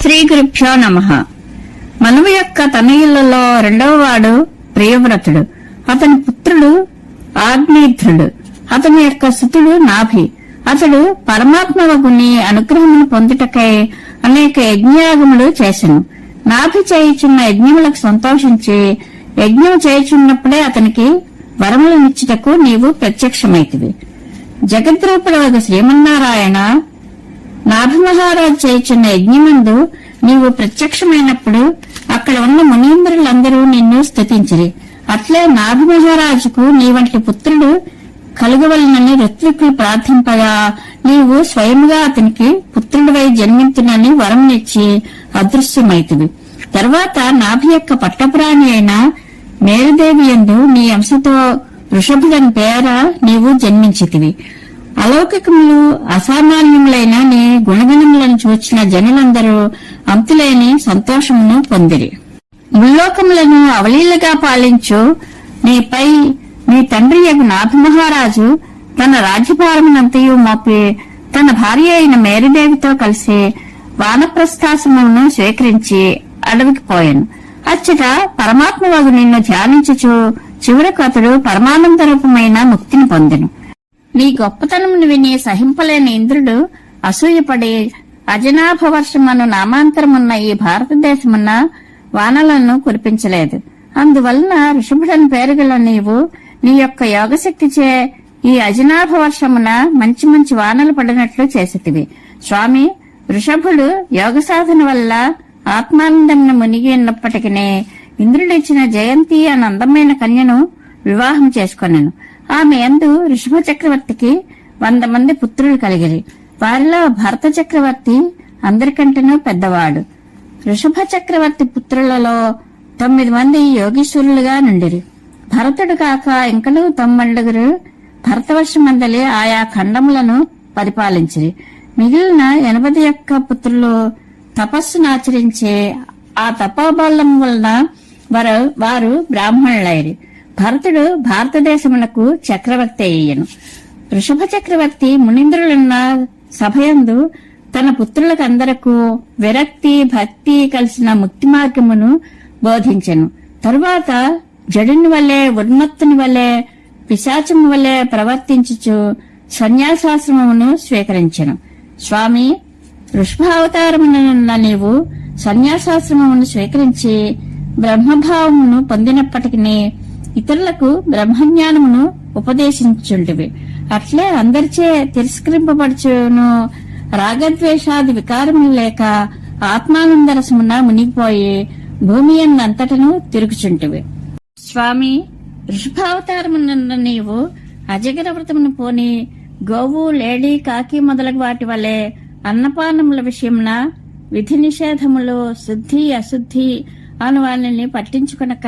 శ్రీ గురుభ్యో నమ. మనువు యొక్క తనయులలో రెండవ వాడు ప్రియవ్రతుడు. అతని పుత్రుడు ఆగ్నేధ్రుడు. అతని యొక్క సుతుడు నాభి. అతడు పరమాత్మవగుని అనుగ్రహమును పొందుటకై అనేక యజ్ఞయాగములు చేశాను నాభి చేయుచున్న యజ్ఞములకు సంతోషించి యజ్ఞం చేయుచున్నప్పుడే అతనికి వరములనిచ్చుటకు నీవు ప్రత్యక్షమైతివి. జగద్రూపుడు శ్రీమన్నారాయణ నాభమహారాజు చేయుచున్న యజ్ఞమందు నీవు ప్రత్యక్షమైనప్పుడు అక్కడ ఉన్న మునీంద్రులందరూ నిన్ను స్థుతించిరి. అట్లే నాభమహారాజుకు నీ వంటి పుత్రుడు కలుగవలనని ఋత్వికులు ప్రార్థింపగా నీవు స్వయముగా అతనికి పుత్రుడివై జన్మించునని వరంనిచ్చి అదృశ్యమైతివి. తర్వాత నాభి యొక్క పట్టపురాణి అయిన మేరుదేవి ఎందు నీ అంశతో వృషభుడని పేర నీవు జన్మించితివి. అలౌకికములు అసామాన్యములైన నీ గుణగణములను చూచిన జనులందరూ అంతులేని సంతోషమును పొందిరి. ముల్లోకములను అవలీలగా పాలించు. నీపై నీ తండ్రి యగు నాథమహారాజు తన రాజ్యభారమునంతయు మోపి తన భార్య అయిన మేరీదేవితో కలిసి వానప్రస్థాశ్రమమును స్వీకరించి అడవికి పోయాను. అచ్చట పరమాత్మ వగు నిన్ను ధ్యానించుచు చివరకు అతడు పరమానంద రూపమైన ముక్తిని పొందెను. నీ గొప్పతనమును విని సహింపలేని ఇంద్రుడు అసూయపడి అజనాభవర్షమను నామాంతరమున్న ఈ భారతదేశమున్న వానలను కురిపించలేదు. అందువలన ఋషభుడని పేరుగల నీవు నీ యొక్క యోగశక్తిచే ఈ అజనాభ వర్షమున మంచి మంచి వానలు పడినట్లు చేసేటివి స్వామి వృషభుడు యోగ సాధన వల్ల ఆత్మానందమును మునిగి ఉన్నప్పటికీ ఇంద్రుడిచ్చిన జయంతి అనే అందమైన కన్యను వివాహం చేసుకున్నాను ఆమె యందు ఋషభ చక్రవర్తికి వంద మంది పుత్రులు కలిగిరి. వారిలో భరత చక్రవర్తి అందరికంటేనూ పెద్దవాడు. ఋషభ చక్రవర్తి పుత్రులలో తొమ్మిది మంది యోగీశ్వరులుగా నుండిరి. భరతుడు కాక ఇంకను తొమ్మండుగురు భరతవర్షమందలి ఆయా ఖండములను పరిపాలించిరి. మిగిలిన ఎనభై యొక్క పుత్రులు తపస్సును ఆచరించే ఆ తపోబలం వలన వారు వారు బ్రాహ్మణులైరి. భరతుడు భారతదేశమునకు చక్రవర్తి అయ్యను. వృషభ చక్రవర్తి మునీంద్రులున్న సభయందు తన పుత్రులకందరకు విరక్తి భక్తి కలిసిన ముక్తి మార్గమును బోధించెను. తరువాత జడుని వలె ఉన్మత్తుని వలె పిశాచము వలె ప్రవర్తించుచు సన్యాసాశ్రమమును స్వీకరించెను. స్వామి వృషభావతారమునున్న నీవు సన్యాసాశ్రమమును స్వీకరించి బ్రహ్మభావమును పొందినప్పటికీ ఇతరులకు బ్రహ్మజ్ఞానమును ఉపదేశించుంటివి. అట్లే అందరిచే తిరస్కరింపబడుచును రాగద్వేషాది వికారములు లేక ఆత్మానందరసమున మునిగిపోయి భూమి అన్నంతటను తిరుగుచుంటివి. స్వామి వృషభావతారమునున్న నీవు అజగర వ్రతమును పోని గోవు లేడీ కాకి మొదలగు వాటి వలె అన్నపానముల విషయమున విధి నిషేధములు శుద్ధి అశుద్ధి అను వాళ్ళని పట్టించుకొనక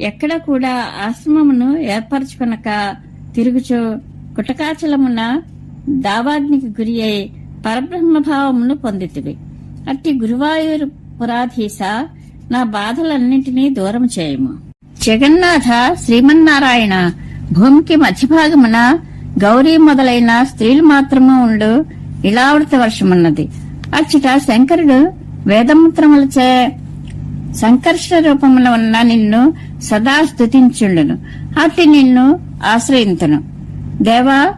ఎక్కడ కూడా ఆశ్రమమును ఏర్పరచుకొనక తిరుగుచు కుటకాచలమున దావాగ్నికి గురి అయి పరబ్రహ్మభావమును పొందితివి. అట్టి గురువాయూరు పురాధీశ నా బాధలన్నింటినీ దూరం చేయము. జగన్నాథ శ్రీమన్నారాయణ భూమికి మధ్యభాగమున గౌరీ మొదలైన స్త్రీలు మాత్రము ఉండు ఇలావృత వర్షమున్నది. అచ్చట శంకరుడు వేదమంత్రములచే సంకర్ష రూపమున ఉన్న నిన్ను సదా స్థుతించుండును అట్టి నిన్ను ఆశ్రయింతును. దేవా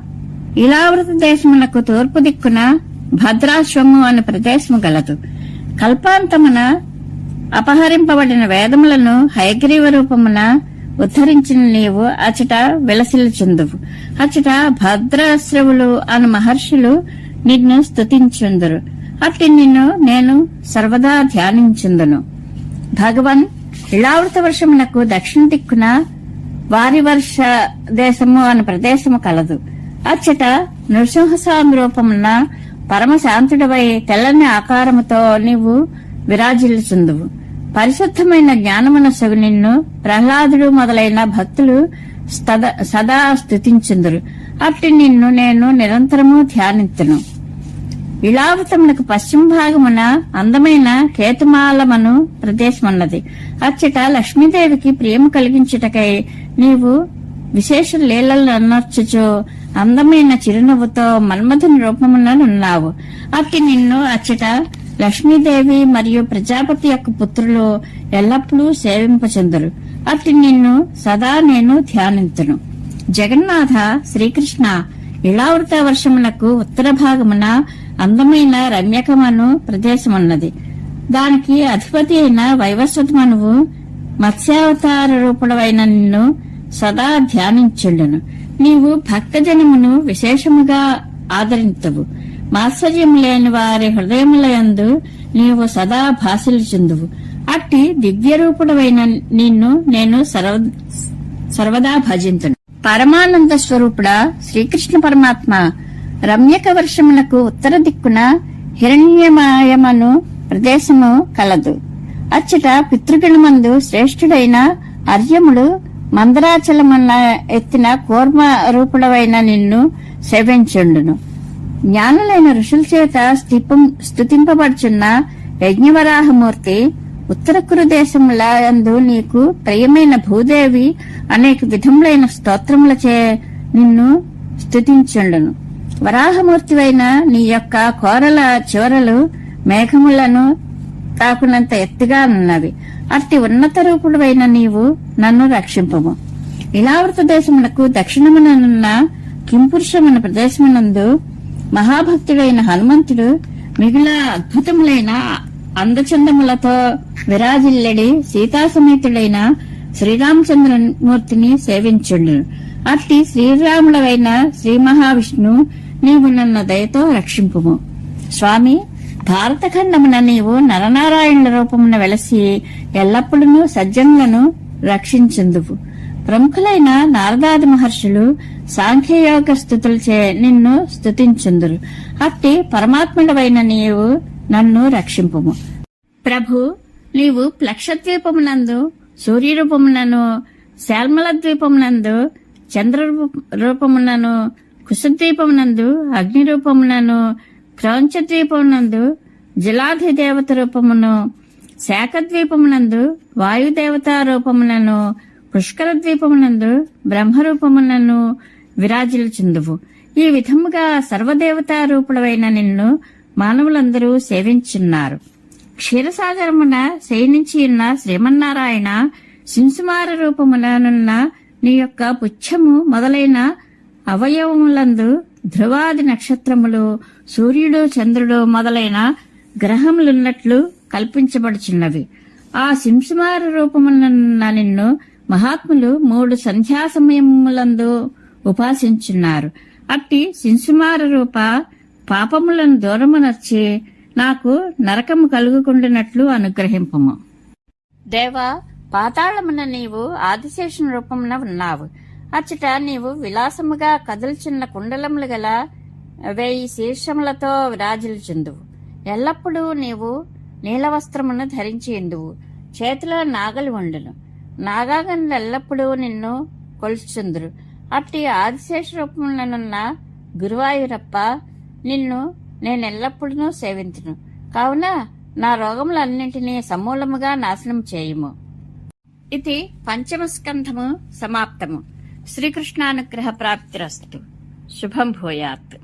ఇలావృత దేశమునకు తూర్పు దిక్కున భద్రాశ్వము అనే ప్రదేశము గలదు. కల్పాంతమున అపహరింపబడిన వేదములను హయగ్రీవ రూపమున ఉద్ధరించిన నీవు అచట విలసిల్చుందువు అచట భద్రాశ్రవులు అను మహర్షులు నిన్ను స్తుతించుందురు. అట్టి నిన్ను నేను సర్వదా ధ్యానించుందును. భగవన్ ఇళావృత వర్షమునకు దక్షిణ దిక్కున వారి వర్ష దేశము అనే ప్రదేశము కలదు. అచ్చట నృసింహస్వామి రూపమున పరమశాంతుడవై తెల్లని ఆకారముతో నీవు విరాజిల్లుచుందువు. పరిశుద్ధమైన జ్ఞానమున సగు నిన్ను ప్రహ్లాదుడు మొదలైన భక్తులు సదా స్థుతించుందురు. అట్టి నిన్ను నేను నిరంతరము ధ్యానింతును. ఇళావతమునకు పశ్చిమ భాగమున అందమైన కేతుమాలమను ప్రదేశమున్నది. అచ్చట లక్ష్మీదేవికి ప్రేమ కలిగించుటకై నీవు విశేష లీలలను అన్నర్చుచు అందమైన చిరునవ్వుతో మన్మథుని రూపమున ఉన్నావు అట్టి నిన్ను అచ్చట లక్ష్మీదేవి మరియు ప్రజాపతి యొక్క పుత్రులు ఎల్లప్పుడూ సేవింపచెందురు. అట్టి నిన్ను సదా నేను ధ్యానింతును. జగన్నాథ శ్రీకృష్ణ ఇళావృత వర్షమునకు ఉత్తర భాగమున అందమైన రమ్యకమను ప్రదేశమున్నది. దానికి అధిపతి అయిన వైవస్వతమనువు మత్స్యావతార రూపుడవైన నిన్ను సదా ధ్యానించుండును. నీవు భక్తజనమును విశేషముగా ఆదరించవు మాత్సర్యం లేని వారి హృదయములందు నీవు సదా భాషలుచుందువు అట్టి దివ్య రూపుడవైన నిన్ను నేను సర్వ సర్వదా భజింతును. పరమానంద స్వరూపుడా శ్రీకృష్ణ పరమాత్మ రమ్యక వర్షమునకు ఉత్తర దిక్కున హిరణ్యమాయమను ప్రదేశము కలదు. అచ్చట పితృగణమందు శ్రేష్ఠుడైన అర్యముడు మందరాచలమన్న ఎత్తిన కూర్మ రూపుడవైన నిన్ను సేవించుండును. జ్ఞానులైన ఋషుల చేత స్థిపం స్థుతింపబడుచున్న యజ్ఞవరాహమూర్తి ఉత్తర కురు నీకు ప్రియమైన భూదేవి అనేక విధములైన స్తోత్రములచే నిన్ను స్థుతించుండును. వరాహమూర్తివైన నీ యొక్క కోరల చివరలు మేఘములను తాకునంత ఎత్తుగా ఉన్నవి అట్టి ఉన్నత రూపుడువైన నీవు నన్ను రక్షింపము. ఇలావృత దేశమునకు దక్షిణముననున్న కింపురుషమున ప్రదేశమునందు మహాభక్తుడైన హనుమంతుడు మిగిలిన అద్భుతములైన అందచందములతో విరాజిల్లెడి సీతాసమేతుడైన శ్రీరామచంద్రమూర్తిని సేవించుండు అట్టి శ్రీరాముడవైన శ్రీ మహావిష్ణు నీవు నన్ను దయతో రక్షింపుము. స్వామి భారతఖండమున నీవు నరనారాయణుల రూపమున వెలసి ఎల్లప్పుడూ సజ్జనులను రక్షించుందువు. ప్రముఖులైన నారదాది మహర్షులు సాంఖ్యయోగ స్థుతులచే నిన్ను స్థుతించుందురు అట్టి పరమాత్ముడవైన నీవు నన్ను రక్షింపుము. ప్రభు నీవు ప్లక్షద్వీపమునందు సూర్యరూపమునను శాల్మల ద్వీపమునందు చంద్ర రూపమునను కుశద్వీపమునందు అగ్ని రూపమునను క్రౌంచ జలాధి దేవత రూపమును శాఖద్వీపమునందు వాయుదేవతా రూపమునను పుష్కర ద్వీపమునందు బ్రహ్మరూపమునను విరాజిల్చుందువు. ఈ విధముగా సర్వదేవతా రూపుడవైన నిన్ను మానవులందరూ సేవించున్నారు. క్షీరసాగరమున శయనించి ఉన్న శ్రీమన్నారాయణ శింసుమార రూపములనున్న నీ యొక్క పుచ్చము మొదలైన అవయవములందు ధ్రువాది నక్షత్రములు సూర్యుడు చంద్రుడు మొదలైన గ్రహములున్నట్లు కల్పించబడుచున్నవి. ఆ సింసుమార రూపమున్న నిన్ను మహాత్ములు మూడు సంధ్యా సమయములందు ఉపాసించున్నారు. అట్టి సింసుమార రూప పాపములను దూరమునర్చి నాకు నరకము కలుగుకుండునట్లు అనుగ్రహింపము. దేవా పాతాళమున నీవు ఆదిశేషుని రూపమున ఉన్నావు. అచ్చట నీవు విలాసముగా కదుల్చున్న కుండలములు గల వేయి శీర్షములతో విరాజిల్చుందువు ఎల్లప్పుడూ నీవు నీలవస్త్రమును ధరించి ఉందువు చేతిలో నాగలి ఉండును నాగాగనులు ఎల్లప్పుడూ నిన్ను కొలుచుందురు అట్టి ఆదిశేష రూపములనున్న గురువాయూరప్ప నిన్ను నేనెల్లప్పుడూ సేవించును కావున నా రోగములన్నింటినీ సమూలముగా నాశనం చేయుము. ఇది పంచమస్కంధము సమాప్తము. శ్రీకృష్ణానుగ్రహ ప్రాప్తిరస్తు శుభం భూయాత్.